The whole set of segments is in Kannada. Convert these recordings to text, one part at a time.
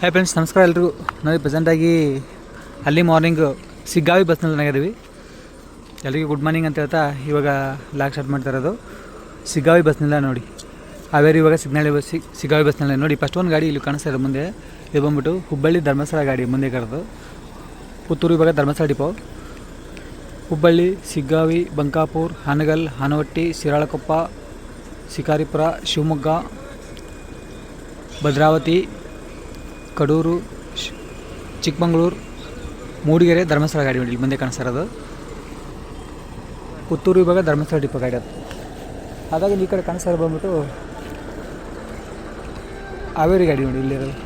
ಹಾಯ್ ಫ್ರೆಂಡ್ಸ್ ನಮಸ್ಕಾರ ಎಲ್ರಿಗೂ. ನಾವು ಪ್ರೆಸೆಂಟಾಗಿ ಅಲ್ಲಿ ಮಾರ್ನಿಂಗ್ ಸಿಗ್ಗಾವಿ ಬಸ್ನಲ್ಲಿ ನಾಗಿದ್ದೀವಿ ಎಲ್ಲರಿಗೂ ಗುಡ್ ಮಾರ್ನಿಂಗ್ ಅಂತ ಹೇಳ್ತಾ ಇವಾಗ ಲಾಕ್ ಸ್ಟಾರ್ಟ್ ಮಾಡ್ತಾ ಇರೋದು. ಸಿಗ್ಗಾವಿ ಬಸ್ನಿಲ್ಲ ನೋಡಿ. ಹಾವೇರಿ ಇವಾಗ ಸಿಗ್ನಳ್ಳಿ ಬಸ್ ಸಿಗ್- ಸಿಗ್ಗಾವಿ ಬಸ್ನಲ್ಲಿ ನೋಡಿ. ಫಸ್ಟ್ ಒಂದು ಗಾಡಿ ಇಲ್ಲಿ ಕಾಣಿಸ್ತಾ ಇರೋ ಮುಂದೆ. ಇದು ಬಂದ್ಬಿಟ್ಟು ಹುಬ್ಬಳ್ಳಿ ಧರ್ಮಸ್ಥಳ ಗಾಡಿ ಮುಂದೆ ಕರೆದು. ಪುತ್ತೂರು ಇವಾಗ ಧರ್ಮಸ್ಥಳ ಡಿಪೋ ಹುಬ್ಬಳ್ಳಿ ಸಿಗ್ಗಾವಿ ಬಂಕಾಪುರ್, ಹಾನಗಲ್, ಹಾನವಟ್ಟಿ, ಶಿರಾಳಕೊಪ್ಪ, ಶಿಕಾರಿಪುರ, ಶಿವಮೊಗ್ಗ, ಭದ್ರಾವತಿ ಕಡೂರು ಚಿಕ್ಕಮಗಳೂರು, ಮೂಡಿಗೆರೆ ಧರ್ಮಸ್ಥಳ ಗಾಡಿ ನೋಡಿ, ಇಲ್ಲಿ ಮುಂದೆ ಕಾಣಿಸ್ತಾ ಇರೋದು. ಪುತ್ತೂರು ಇವಾಗ ಧರ್ಮಸ್ಥಳ ಡಿಪೋ ಗಾಡಿ ಅದು. ಹಾಗಾಗಿ ಈ ಕಡೆ ಕಾಣಿಸ್ತಾ ಇರೋ ಬಂದ್ಬಿಟ್ಟು ಹಾವೇರಿ ಗಾಡಿ ನೋಡಿ ಇಲ್ಲಿರೋದು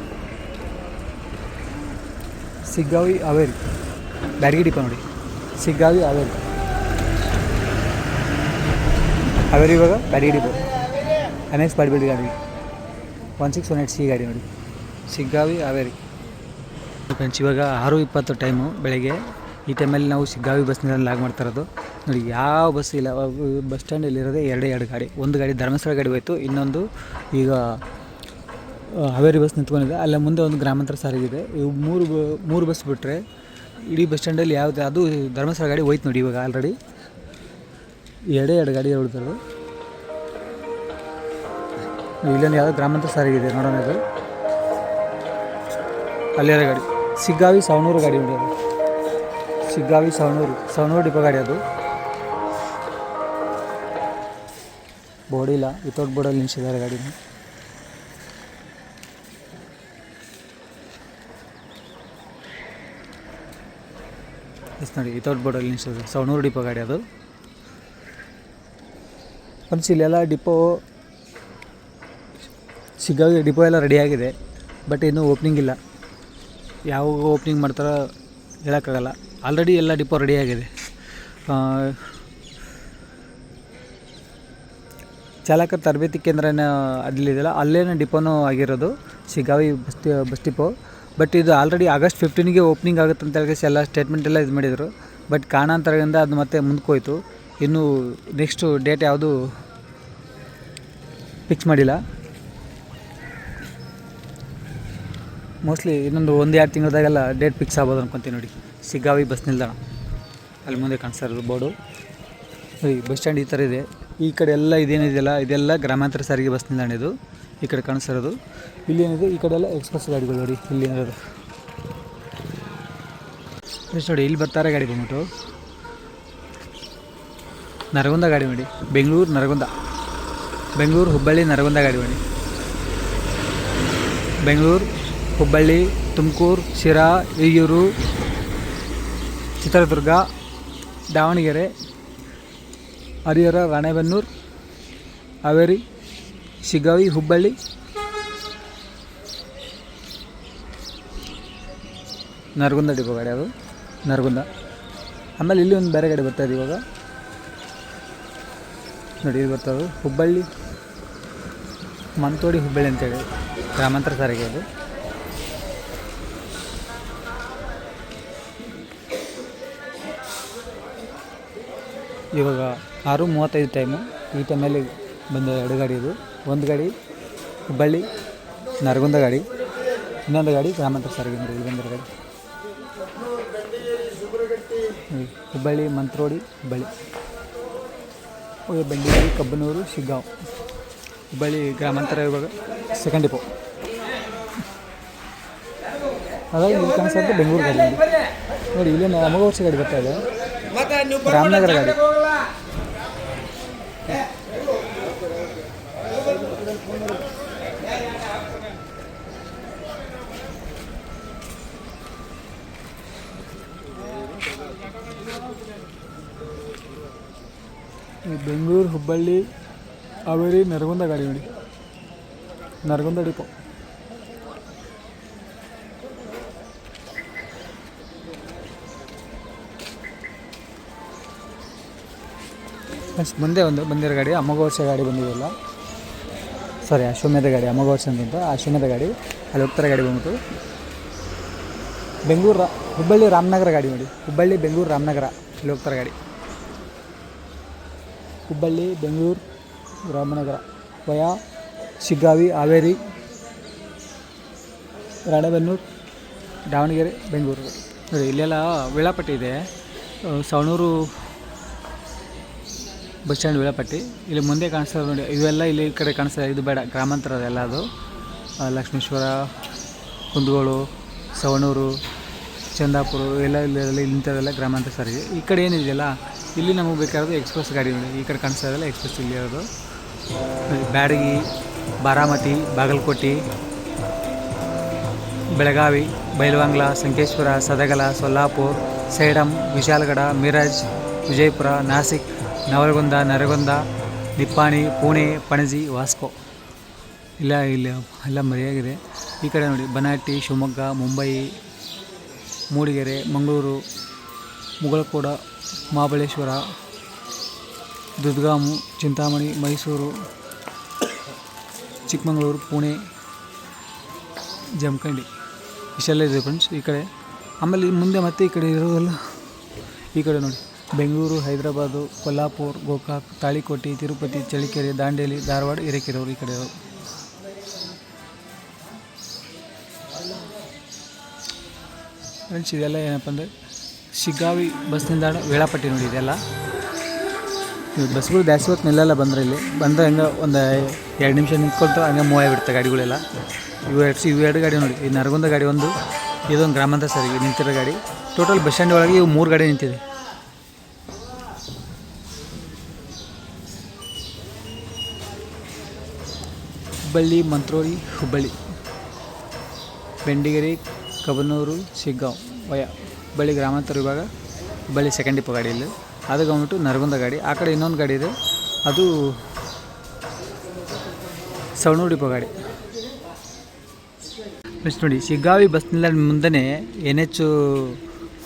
ಸಿಗ್ಗಾವಿ ಹಾವೇರಿ, ಬ್ಯಾರಿಗೆ ಡಿಪೋ ನೋಡಿ. ಸಿಗ್ಗಾವಿ ಹಾವೇರಿ. ಹಾವೇರಿ ಇವಾಗ ಬ್ಯಾರಿಗೆ ಡಿಪೋ. ಎನ್ ಬಾಡಿಬೇಡಿ ಗಾಡಿ. One six one eight C ಗಾಡಿ ನೋಡಿ. ಸಿಗ್ಗಾವಿ ಹಾವೇರಿ. ಫ್ರೆಂಡ್ಸ್, ಇವಾಗ ಆರು ಇಪ್ಪತ್ತು ಟೈಮು ಬೆಳಗ್ಗೆ. ಈ ಟೈಮಲ್ಲಿ ನಾವು ಸಿಗ್ಗಾವಿ ಬಸ್ ನಿಲ್ದಾಣ ಲಾಗ್ ಮಾಡ್ತಾ ಇರೋದು. ನೋಡಿ, ಯಾವ ಬಸ್ ಇಲ್ಲ, ಬಸ್ ಸ್ಟ್ಯಾಂಡಲ್ಲಿರೋದೇ ಎರಡೇ ಎರಡು ಗಾಡಿ. ಒಂದು ಗಾಡಿ ಧರ್ಮಸ್ಥಳ ಗಾಡಿ ಹೋಯ್ತು, ಇನ್ನೊಂದು ಈಗ ಹಾವೇರಿ ಬಸ್ ನಿಂತ್ಕೊಂಡಿದೆ. ಅಲ್ಲ ಮುಂದೆ ಒಂದು ಗ್ರಾಮಾಂತರ ಸಾರಿಗೆ ಇದೆ. ಇವು ಮೂರು ಮೂರು ಬಸ್ ಬಿಟ್ಟರೆ ಇಡೀ ಬಸ್ ಸ್ಟ್ಯಾಂಡಲ್ಲಿ ಯಾವುದು, ಅದು ಧರ್ಮಸ್ಥಳ ಗಾಡಿ ಹೋಯ್ತು ನೋಡಿ ಇವಾಗ ಆಲ್ರೆಡಿ ಎರಡೇ ಎರಡು ಗಾಡಿ ಹೊಡ್ತಾರೆ ಇಲ್ಲೊಂದು ಯಾವುದೋ ಗ್ರಾಮಾಂತರ ಇದೆ ನೋಡೋಣ ಇದು. ಅಲ್ಲಿರೋ ಗಾಡಿ. ಸಿಗ್ಗಾವಿ ಸವಣೂರು ಗಾಡಿ ಉಂಟು ಅದು. ಸಿಗ್ಗಾವಿ ಸವಣೂರು ಸವಣೂರು ಡಿಪೋ ಗಾಡಿ ಅದು. ಬೋರ್ಡ್ ಇಲ್ಲ ವಿತೌಟ್ ಬೋರ್ಡಲ್ಲಿ ನಿಲ್ಸಿದ್ದಾರೆ ಗಾಡಿನ ಎಸ್ ನೋಡಿ ವಿತೌಟ್ ಬೋರ್ಡಲ್ಲಿ ನಿಲ್ಸಿದ್ದಾರೆ. ಸವಣೂರು ಡಿಪೋ ಗಾಡಿ ಅದು. ಫ್ರೆಂಡ್ಸ್ ಇಲ್ಲೆಲ್ಲ ಡಿಪೋ, ಸಿಗ್ಗಾವಿ ಡಿಪೋ ಎಲ್ಲ ರೆಡಿಯಾಗಿದೆ ಬಟ್ ಇನ್ನೂ ಓಪನಿಂಗ್ ಇಲ್ಲ. ಯಾವಾಗ ಓಪನಿಂಗ್ ಮಾಡ್ತಾರೋ ಹೇಳೋಕ್ಕಾಗಲ್ಲ. ಆಲ್ರೆಡಿ ಎಲ್ಲ ಡಿಪೋ ರೆಡಿಯಾಗಿದೆ ಆಗಿದೆ. ಚಾಲಕರ ತರಬೇತಿ ಕೇಂದ್ರನ ಅಲ್ಲಿದೆಯಲ್ಲ ಅಲ್ಲೇನೇ ಡಿಪೋನೂ ಆಗಿರೋದು Siggavi bus bus depot but ಇದು ಆಲ್ರೆಡಿ ಆಗಸ್ಟ್ ಫಿಫ್ಟೀನಿಗೆ ಓಪನಿಂಗ್ ಆಗುತ್ತೆ ಅಂತ ಹೇಳಿ ಎಲ್ಲ ಸ್ಟೇಟ್ಮೆಂಟ್ ಎಲ್ಲ ಇದು ಮಾಡಿದರು. ಬಟ್ ಕಾಣಾಂತರದಿಂದ ಅದು ಮತ್ತೆ ಮುಂದ್ಕೋಯ್ತು ಇನ್ನು ನೆಕ್ಸ್ಟು ಡೇಟ್ ಯಾವುದು ಫಿಕ್ಸ್ ಮಾಡಿಲ್ಲ. ಮೋಸ್ಟ್ಲಿ ಇನ್ನೊಂದು ಒಂದು ಎರಡು ತಿಂಗಳದಾಗೆಲ್ಲ ಡೇಟ್ ಫಿಕ್ಸ್ ಆಗ್ಬೋದು ಅನ್ಕೊತೀನಿ ನೋಡಿ. ಸಿಗ್ಗಾವಿ ಬಸ್ ನಿಲ್ದಾಣ. ಅಲ್ಲಿ ಮುಂದೆ ಕಾಣಿಸ್ತಾ ಇರೋದು ಬೋರ್ಡು. ಈ ಬಸ್ ಸ್ಟ್ಯಾಂಡ್ ಈ ಥರ ಇದೆ. ಈ ಕಡೆ ಎಲ್ಲ ಇದೇನಿದೆಯಲ್ಲ ಇದೆಲ್ಲ ಗ್ರಾಮಾಂತರ ಸಾರಿಗೆ ಬಸ್ ನಿಲ್ದಾಣ ಇದು. ಈ ಕಡೆ ಕಾಣಿಸ್ತಿರೋದು ಇಲ್ಲಿ ಏನಿದೆ? ಈ ಕಡೆ ಎಲ್ಲ ಎಕ್ಸ್ಪ್ರೆಸ್ ಗಾಡಿಗಳು ನೋಡಿ. ಇಲ್ಲಿ ಏನಿರೋದು ಎಷ್ಟು ನೋಡಿ, ಇಲ್ಲಿ ಬರ್ತಾರೆ ಗಾಡಿ ಬಂದ್ಬಿಟ್ಟು. ನರಗುಂದ ಗಾಡಿ ಮಾಡಿ ಬೆಂಗಳೂರು ನರಗುಂದ. ಬೆಂಗಳೂರು ಹುಬ್ಬಳ್ಳಿ ನರಗುಂದ ಗಾಡಿ ಮಾಡಿ ಬೆಂಗಳೂರು ಹುಬ್ಬಳ್ಳಿ, ತುಮಕೂರು, ಶಿರಾ ಹಿರಿಯೂರು ಚಿತ್ರದುರ್ಗ, ದಾವಣಗೆರೆ, ಹರಿಹರ, ರಾಣೆಬೆನ್ನೂರು, ಹಾವೇರಿ ಶಿಗಾವಿ ಹುಬ್ಬಳ್ಳಿ. ನರಗುಂದ ಡಿಪೋ ಗಾಡಿ ಅದು. ನರಗುಂದ. ಆಮೇಲೆ ಇಲ್ಲಿ ಒಂದು ಬೇರೆ ಗಾಡಿ ಬರ್ತಾ ಇದೆ ಇವಾಗ. ನೋಡಿ ಇದು. ಬರ್ತದೆ ಹುಬ್ಬಳ್ಳಿ ಮಂತೋಡಿ ಹುಬ್ಬಳ್ಳಿ ಅಂತೇಳಿ. ಗ್ರಾಮಾಂತರ ಸಾರಿಗೆ ಅದು. ಇವಾಗ ಆರು ಮೂವತ್ತೈದು ಟೈಮು ಈ ಟೈಮಲ್ಲಿ ಬಂದ ಎರಡು ಗಾಡಿ ಇದು. ಒಂದು ಗಾಡಿ ಹುಬ್ಬಳ್ಳಿ, ನರಗುಂದ ಗಾಡಿ, ಇನ್ನೊಂದು ಗಾಡಿ ಗ್ರಾಮಾಂತರ ಸಾರಿಗೆ ಅಂದರೆ ಇಲ್ಲಿ ಬಂದಿರೋ ಗಾಡಿ. ಹುಬ್ಬಳ್ಳಿ, ಮಂತ್ರೋಡಿ, ಹುಬ್ಬಳ್ಳಿ. ಬೆಂಗಳೂರು ಕಬ್ಬನೂರು, ಶಿಗ್ಗಾಂವ್. ಹುಬ್ಬಳ್ಳಿ ಗ್ರಾಮಾಂತರ ಇವಾಗ ಸೆಕೆಂಡ್ ಡಿಪೋ ಹಾಗಾಗಿ ಇಲ್ಲಿ ಕಾಣಿಸ್ತಂತೆ ಬೆಂಗಳೂರು ಗಾಡಿ. ನೋಡಿ. ಇಲ್ಲಿ ನಮಗೂ ವರ್ಷ ಗಾಡಿ ಬರ್ತಾ ಇದೆ. ರಾಮನಗರ ಗಾಡಿ. ಬೆಂಗಳೂರು ಹುಬ್ಬಳ್ಳಿ ಹಾವೇರಿ ನರಗುಂದ ಗಾಡಿ ನೋಡಿ ನರಗುಂದ ಡಿಪೋ ಮುಂದೆ ಒಂದು ಬಂದಿರೋ ಗಾಡಿ ಅಮ್ಮಗ ಗಾಡಿ ಬಂದಿದೆಯಲ್ಲ? ಸಾರಿ ಅಶ್ವಮೇಧ ಗಾಡಿ ಅಮ್ಮಗ ವರ್ಷ ಅಂತ ಅಶ್ವಮೇಧ ಗಾಡಿ, ಅಲ್ಲಿ ಹೋಗ್ತಾರೆ ಗಾಡಿ ಬಂದ್ಬಿಟ್ಟು. ಬೆಂಗಳೂರು ಹುಬ್ಬಳ್ಳಿ ರಾಮನಗರ ಗಾಡಿ ನೋಡಿ. ಹುಬ್ಬಳ್ಳಿ, ಬೆಂಗಳೂರು, ರಾಮನಗರ, ಅಲ್ಲಿ ಹೋಗ್ತಾರೆ ಗಾಡಿ. ಹುಬ್ಬಳ್ಳಿ, ಬೆಂಗಳೂರು, ರಾಮನಗರ, ವಯಾ, ಶಿಗ್ಗಾವಿ, ಹಾವೇರಿ, ರಾಣೆಬೆನ್ನೂರು, ದಾವಣಗೆರೆ, ಬೆಂಗಳೂರು. ನೋಡಿ, ಇಲ್ಲೆಲ್ಲ ವೇಳಾಪಟ್ಟಿ ಇದೆ. ಸವಣೂರು ಬಸ್ ಸ್ಟ್ಯಾಂಡ್ ವೇಳಾಪಟ್ಟಿ. ಇಲ್ಲಿ ಮುಂದೆ ಕಾಣಿಸ್ತಾ ನೋಡಿ, ಇವೆಲ್ಲ ಇಲ್ಲಿ ಈ ಕಡೆ ಕಾಣಿಸ್ತದೆ ಇದು. ಬೇಡ ಗ್ರಾಮಾಂತರ ಅದೆಲ್ಲ ಅದು. ಲಕ್ಷ್ಮೇಶ್ವರ, ಕುಂದಗೋಳು, ಸವಣೂರು, ಚಂದಾಪುರ ಎಲ್ಲ ಇಲ್ಲಿ ಇಂಥವೆಲ್ಲ ಗ್ರಾಮಾಂತರ ಸಾರಿಗೆ ಈ ಕಡೆ ಏನಿದೆಯಲ್ಲ ಇಲ್ಲಿ ನಮಗೆ ಬೇಕಾದ್ರೆ ಎಕ್ಸ್ಪ್ರೆಸ್ ಗಾಡಿ ನೋಡಿ. ಈ ಕಡೆ ಕಾಣಿಸ್ತಾ ಇದೆಲ್ಲ ಎಕ್ಸ್ಪ್ರೆಸ್ ಇಲ್ಲಿ ಇರೋದು. ಬ್ಯಾಡಗಿ, ಬಾರಾಮತಿ, ಬಾಗಲಕೋಟೆ, ಬೆಳಗಾವಿ, ಬೈಲವಂಗ್ಲ, ಸಂಕೇಶ್ವರ, ಸದಗಲ, ಸೊಲ್ಲಾಪುರ್, ಸೇಡಂ, ವಿಶಾಲಗಡ, ಮಿರಜ್, ವಿಜಯಪುರ, ನಾಸಿಕ್ ನವಲಗುಂದ ನರಗುಂದ ನಿಪ್ಪಾಣಿ ಪುಣೆ, ಪಣಜಿ, ವಾಸ್ಕೋ. ಇಲ್ಲ ಇಲ್ಲ, ಎಲ್ಲ ಮರೆಯಾಗಿದೆ. ಈ ಕಡೆ ನೋಡಿ, ಬನಾಟಿ, ಶಿವಮೊಗ್ಗ, ಮುಂಬೈ, ಮೂಡಿಗೆರೆ, ಮಂಗಳೂರು, ಮುಗಳಕೋಡ ಮಹಾಬಲೇಶ್ವರ ದುರ್ಗಾಮು ಚಿಂತಾಮಣಿ, ಮೈಸೂರು, ಚಿಕ್ಕಮಗಳೂರು, ಪುಣೆ, ಜಮಖಂಡಿ. ಇಷ್ಟೆಲ್ಲ ಇದೆ ಫ್ರೆಂಡ್ಸ್ ಈ ಕಡೆ. ಆಮೇಲೆ ಮುಂದೆ ಮತ್ತೆ ಈ ಕಡೆ ಇರೋದಲ್ಲ, ಈ ಕಡೆ ನೋಡಿ. ಬೆಂಗಳೂರು, ಹೈದರಾಬಾದು, ಕೊಲ್ಲಾಪುರ್, ಗೋಕಾಕ್, ತಾಳಿಕೋಟೆ, ತಿರುಪತಿ, ಚಳ್ಳಕೆರೆ, ದಾಂಡೇಲಿ, ಧಾರವಾಡ, ಹಿರೇಕೆರೂರು ಈ ಕಡೆ ಫ್ರೆಂಡ್ಸ್ ಇದೆಲ್ಲ ಏನಪ್ಪ ಅಂದರೆ ಶಿಗ್ಗಾವಿ ಬಸ್ ನಿಲ್ದಾಣ ವೇಳಾಪಟ್ಟಿ ನೋಡಿ ಇದೆಲ್ಲ. ಬಸ್ಗಳು ಜಾಸ್ತಿ ಹೊತ್ತು ನಿಲ್ಲಲ್ಲ ಬಂದರೆ ಇಲ್ಲಿ. ಬಂದರೆ ಹಂಗೆ ಒಂದು ಎರಡು ನಿಮಿಷ ನಿಂತ್ಕೊಳ್ತಾ ಹಂಗೆ ಮೂವ ಆಗಿಬಿಡುತ್ತೆ ಗಾಡಿಗಳೆಲ್ಲ. ಇವು ಎರಡು ಇವು ಎರಡು ಗಾಡಿ ನೋಡಿ. ಈ ನರಗುಂದ ಗಾಡಿ ಒಂದು, ಇದೊಂದು ಗ್ರಾಮಾಂತರ ಸರಿ ನಿಂತಿರೋ ಗಾಡಿ. ಟೋಟಲ್ ಬಸ್ ಸ್ಟ್ಯಾಂಡ್ ಒಳಗೆ ಇವು ಮೂರು ಗಾಡಿ ನಿಂತಿದೆ. ಹುಬ್ಬಳ್ಳಿ ಮಂತ್ರೋಳಿ ಹುಬ್ಬಳ್ಳಿ. ಬೆಂಡಿಗೆರೆ, ಕಬನೂರು, ಶಿಗ್ಗಾಂವ್. ವಯ, ಹುಬ್ಬಳ್ಳಿ ಗ್ರಾಮಾಂತರ ವಿಭಾಗ, ಹುಬ್ಬಳ್ಳಿ ಸೆಕೆಂಡ್ ಡಿಪೋ ಗಾಡಿ ಇಲ್ಲಿ. ಅದು ಬಂದ್ಬಿಟ್ಟು ನರಗುಂದ ಗಾಡಿ. ಆ ಕಡೆ ಇನ್ನೊಂದು ಗಾಡಿ ಇದೆ. ಅದು ಸವಣೂರು ಡಿಪೋ ಗಾಡಿ. ಮಿಸ್ ನೋಡಿ ಸಿಗ್ಗಾವಿ ಬಸ್ ನಿಲ್ದಾಣ ಮುಂದೆ ಎನ್ ಎಚ್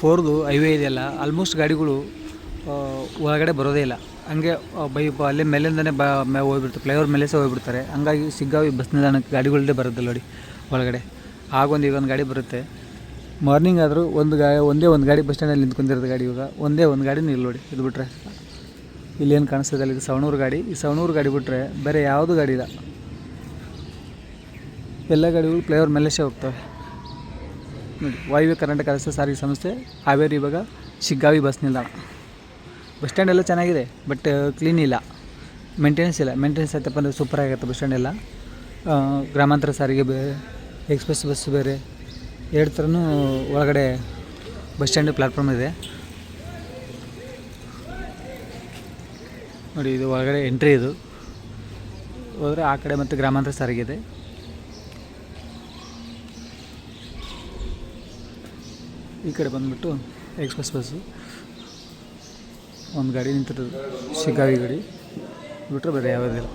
ಫೋರ್ದು ಹೈವೇ ಇದೆಯಲ್ಲ ಆಲ್ಮೋಸ್ಟ್ ಗಾಡಿಗಳು ಒಳಗಡೆ ಬರೋದೇ ಇಲ್ಲ. ಹಂಗೆ ಬ- ಅಲ್ಲೇ ಮೇಲಿಂದನೇ ಬ, ಮೇ ಹೋಗ್ಬಿಡ್ತಾರೆ ಫ್ಲೈಓವರ್ ಮೇಲೆ ಸಹ ಹೋಗ್ಬಿಡ್ತಾರೆ. ಹಂಗಾಗಿ ಸಿಗ್ಗಾವಿ ಬಸ್ ನಿಲ್ದಾಣಕ್ಕೆ ಗಾಡಿಗಳದ್ದೇ ಬರುತ್ತೆ ನೋಡಿ, ಒಳಗಡೆ. ಆಗೊಂದು ಈಗ ಒಂದು ಗಾಡಿ ಬರುತ್ತೆ. ಮಾರ್ನಿಂಗ್ ಆದರೂ ಒಂದು ಗಾ, ಒಂದೇ ಒಂದು ಗಾಡಿ ಬಸ್ ಸ್ಟ್ಯಾಂಡಲ್ಲಿ ನಿಂತ್ಕೊಂಡಿರೋದು ಗಾಡಿ ಇವಾಗ. ಒಂದೇ ಒಂದು ಗಾಡಿ ಇಲ್ಲ ನೋಡಿ, ಇದು ಬಿಟ್ಟರೆ ಇಲ್ಲೇನು ಕಾಣಿಸ್ತದೆ ಅಲ್ಲಿ ಇದು ಸವಣೂರು ಗಾಡಿ. ಈ ಸವಣೂರು ಗಾಡಿ ಬಿಟ್ಟರೆ ಬೇರೆ ಯಾವುದು ಗಾಡಿ ಇಲ್ಲ. ಎಲ್ಲ ಗಾಡಿಗಳು ಫ್ಲೈಓವರ್ ಮೇಲೆಸೇ ಹೋಗ್ತವೆ. ನೋಡಿ, ವಾಯುವ್ಯ ಕರ್ನಾಟಕ ರಸ್ತೆ ಸಾರಿಗೆ ಸಂಸ್ಥೆ ಹಾವೇರಿ ಇವಾಗ ಶಿಗ್ಗಾವಿ ಬಸ್ ನಿಲ್ದಾಣ. ಬಸ್ ಸ್ಟ್ಯಾಂಡ್ ಎಲ್ಲ ಚೆನ್ನಾಗಿದೆ ಬಟ್ ಕ್ಲೀನ್ ಇಲ್ಲ. ಮೇಂಟೆನೆನ್ಸ್ ಇಲ್ಲ. ಮೇಂಟೆನೆನ್ಸ್ ಆಯ್ತಪ್ಪ ಅಂದರೆ ಸೂಪರ್ ಆಗಿರುತ್ತೆ ಬಸ್ ಸ್ಟ್ಯಾಂಡ್ ಎಲ್ಲ. ಗ್ರಾಮಾಂತರ ಸಾರಿಗೆ ಬೇರೆ ಎಕ್ಸ್ಪ್ರೆಸ್ ಬಸ್ ಬೇರೆ. ಎರಡು ಥರನೂ ಒಳಗಡೆ ಬಸ್ ಸ್ಟ್ಯಾಂಡ್ ಪ್ಲ್ಯಾಟ್ಫಾರ್ಮ್ ಇದೆ. ನೋಡಿ, ಇದು ಒಳಗಡೆ ಎಂಟ್ರಿ ಇದು. ಹೋದರೆ ಆ ಕಡೆ ಮತ್ತು ಗ್ರಾಮಾಂತರ ಸಾರಿಗೆ ಇದೆ. ಈ ಕಡೆ ಬಂದುಬಿಟ್ಟು ಎಕ್ಸ್ಪ್ರೆಸ್ ಬಸ್ಸು ಒಂದು ಗಾಡಿ ನಿಂತಿರೋದು ಶಿಗ್ಗಾವಿ ಗಾಡಿ. ಬಿಟ್ಟರೆ ಬೇರೆ ಯಾವುದಿಲ್ಲ.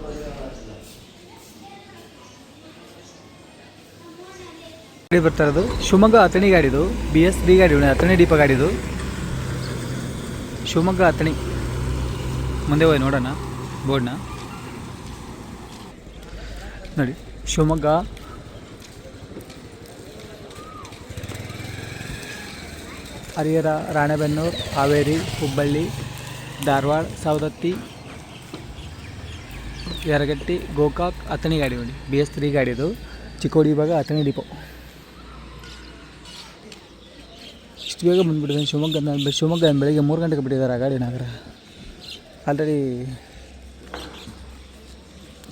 ಗಾಡಿ ಬರ್ತಾ ಇರೋದು ಶಿವಮೊಗ್ಗ ಅಥಣಿ ಗಾಡಿದು ಬಿ ಎಸ್ ಬಿ ಗಾಡಿ ಅಥಣಿ ದೀಪ ಗಾಡಿದು. ಶಿವಮೊಗ್ಗ ಅಥಣಿ. ಮುಂದೆ ಹೋಗಿ ನೋಡೋಣ, ಬೋರ್ಡ್ನ. ನೋಡಿ, ಶಿವಮೊಗ್ಗ. ಹರಿಹರ, ರಾಣೆಬೆನ್ನೂರು, ಹಾವೇರಿ, ಹುಬ್ಬಳ್ಳಿ. ಧಾರವಾಡ, ಸವದತ್ತಿ, ಯರಗಟ್ಟಿ, ಗೋಕಾಕ್, ಅಥಣಿ ಗಾಡಿ ನೋಡಿ. ಬಿ ಎಸ್ ತ್ರೀ ಗಾಡಿದು ಚಿಕ್ಕೋಡಿ ಭಾಗ, ಅಥಣಿ ಡಿಪೋ. ಇಷ್ಟು ಬೇಗ ಬಂದುಬಿಟ್ಟಿದೆ. ಶಿವಮೊಗ್ಗ ಶಿವಮೊಗ್ಗ ಬೆಳಗ್ಗೆ ಮೂರು ಗಂಟೆಗೆ ಬಿಟ್ಟಿದ್ದಾರೆ ಆ ಗಾಡಿ ನಗರ. ಆಲ್ರೆಡಿ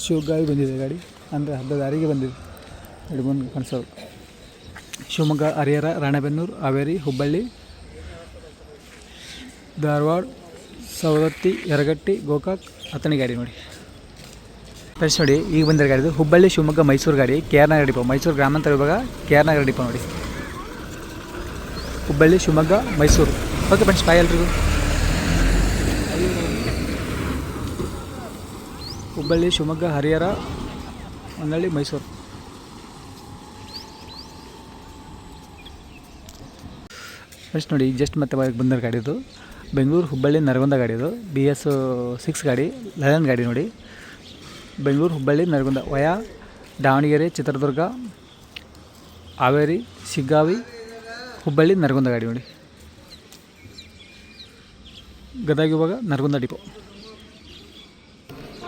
ಶಿವಗಾವಿ ಬಂದಿದೆ ಗಾಡಿ. ಅಂದರೆ ಹಬ್ಬದ ದಾರಿಗೆ ಬಂದಿದೆ. ಗಾಡಿ ಬಂದು ಕಾಣಿಸೋದು ಶಿವಮೊಗ್ಗ, ಹರಿಹರ, ರಾಣೆಬೆನ್ನೂರು, ಹಾವೇರಿ, ಹುಬ್ಬಳ್ಳಿ, ಧಾರವಾಡ ಸವದತ್ತಿ ಯರಗಟ್ಟಿ, ಗೋಕಾಕ್, ಹತ್ತನೇ ಗಾಡಿ ನೋಡಿ. ಫ್ರೆಂಡ್ಸ್ ನೋಡಿ, ಈಗ ಬಂದಿರೋ ಗಾಡಿದು ಹುಬ್ಬಳ್ಳಿ, ಶಿವಮೊಗ್ಗ, ಮೈಸೂರು ಗಾಡಿ, K R Nagar depot. Mysuru ಗ್ರಾಮಾಂತರ ವಿಭಾಗ ಕೆ ಆರ್ ನಗರ ಡಿಪೋ ನೋಡಿ. Hubballi, Shivamogga, Mysuru. Okay friends bye ಎಲ್ರಿಗೂ. ಹುಬ್ಬಳ್ಳಿ, ಶಿವಮೊಗ್ಗ, ಹರಿಹರ ಹೊನ್ನಳ್ಳಿ ಮೈಸೂರು. ಫ್ರೆಂಡ್ಸ್ ನೋಡಿ ಜಸ್ಟ್ ಮತ್ತೆ ಬಂದಿರೋ ಗಾಡಿದು ಬೆಂಗಳೂರು ಹುಬ್ಬಳ್ಳಿ ನರಗುಂದ ಗಾಡಿದು ಬಿ ಎಸ್ ಸಿಕ್ಸ್ ಗಾಡಿ ಲಯನ್ ಗಾಡಿ ನೋಡಿ. ಬೆಂಗಳೂರು ಹುಬ್ಬಳ್ಳಿ ನರಗುಂದ, ವಯಾ, ದಾವಣಗೆರೆ, ಚಿತ್ರದುರ್ಗ, ಹಾವೇರಿ, ಶಿಗ್ಗಾವಿ, ಹುಬ್ಬಳ್ಳಿ ನರಗುಂದ ಗಾಡಿ ನೋಡಿ. ಗದಗ ಇವಾಗ ನರಗುಂದ ಡಿಪೋ.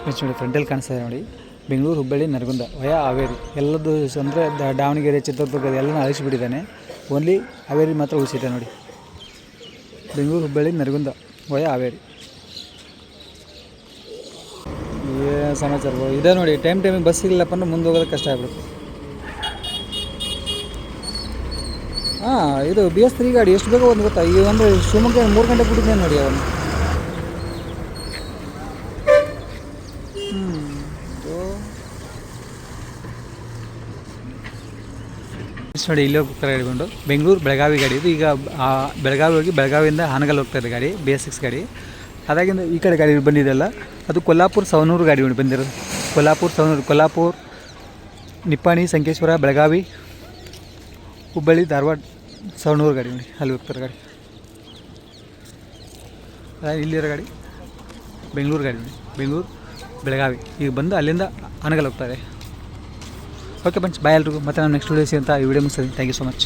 ನೆಕ್ಸ್ಟ್ ನೋಡಿ ಫ್ರಂಟಲ್ಲಿ ಕಾಣಿಸ್ತಾ ಇದೆ ನೋಡಿ. ಬೆಂಗಳೂರು ಹುಬ್ಬಳ್ಳಿ ನರಗುಂದ, ವಯ, ಹಾವೇರಿ. ಎಲ್ಲದು ಅಂದರೆ ದಾವಣಗೆರೆ, ಚಿತ್ರದುರ್ಗ ಎಲ್ಲನೂ ಅಳಿಸಿಬಿಟ್ಟಿದ್ದಾನೆ. ಓನ್ಲಿ ಹಾವೇರಿ ಮಾತ್ರ ಉಳಿಸಿದ್ದೆ ನೋಡಿ. ಬೆಂಗಳೂರು ಹುಬ್ಬಳ್ಳಿ ನರಗುಂದ, ವಯ ಹಾವೇರಿ. ಏನು ಸಮಾಚಾರ ಇದೇ ನೋಡಿ ಟೈಮ್ ಟೈಮಿಗೆ ಬಸ್ ಇಲ್ಲಪ್ಪ ಅಂದ್ರೆ ಮುಂದೆ ಹೋಗೋದು ಕಷ್ಟ ಆಗ್ಬಿಡುತ್ತೆ. ಹಾಂ, ಇದು ಬಿ ಎಸ್ ತ್ರೀ ಗಾಡಿ, ಎಷ್ಟು ಬೇಗ ಒಂದು ಗೊತ್ತಾ? ಈ ಅಂದರೆ ಶಿವಮೊಗ್ಗ ಮೂರು ಗಂಟೆ ಬಿಟ್ಟಿದ್ದೇನೆ ನೋಡಿ ಅವನು ನೆಕ್ಸ್ಟ್ ನೋಡಿ ಇಲ್ಲಿ ಹೋಗ್ತಾರೆ ಹೇಳ್ಕೊಂಡು, ಬೆಂಗಳೂರು ಬೆಳಗಾವಿ ಗಾಡಿ ಇದು ಈಗ ಬೆಳಗಾವಿ ಹೋಗಿ ಬೆಳಗಾವಿಯಿಂದ ಹಾನಗಲ್ ಹೋಗ್ತಾ ಇದೆ ಗಾಡಿ ಬಿ ಎಸ್ ಸಿಕ್ಸ್ ಗಾಡಿ. ಅದಾಗಿಂದ ಈ ಕಡೆ ಗಾಡಿ ಬಂದಿದೆಯಲ್ಲ, ಅದು ಕೊಲ್ಲಾಪುರ ಸವನೂರು ಗಾಡಿ ಉಂಟು ಬಂದಿರೋದು. ಕೊಲ್ಲಾಪುರ ಸವನೂರು, ಕೊಲ್ಲಾಪುರ, ನಿಪ್ಪಾಣಿ, ಸಂಕೇಶ್ವರ, ಬೆಳಗಾವಿ, ಹುಬ್ಬಳ್ಳಿ, ಧಾರವಾಡ, ಸವನೂರು ಗಾಡಿ ನೋಡಿ, ಅಲ್ಲಿ ಹೋಗ್ತಾರೆ ಗಾಡಿ. ಇಲ್ಲಿರೋ ಗಾಡಿ, ಬೆಂಗಳೂರು ಗಾಡಿ ನೋಡಿ, ಬೆಂಗಳೂರು, ಬೆಳಗಾವಿ. ಈಗ ಬಂದು ಅಲ್ಲಿಂದ ಹಾನಗಲ್ ಹೋಗ್ತಾರೆ ಓಕೆ ಬನ್ಸ್ ಬಾಯ್ ಎಲ್ರಿಗೂ ಮತ್ತೆ ನಾನು ನೆಕ್ಸ್ಟ್ ವಿಡಿಯೋ ಅಂತ ಈ ವಿಡಿಯೋ ಮುಗಿಸ್ತೀನಿ. Thank you so much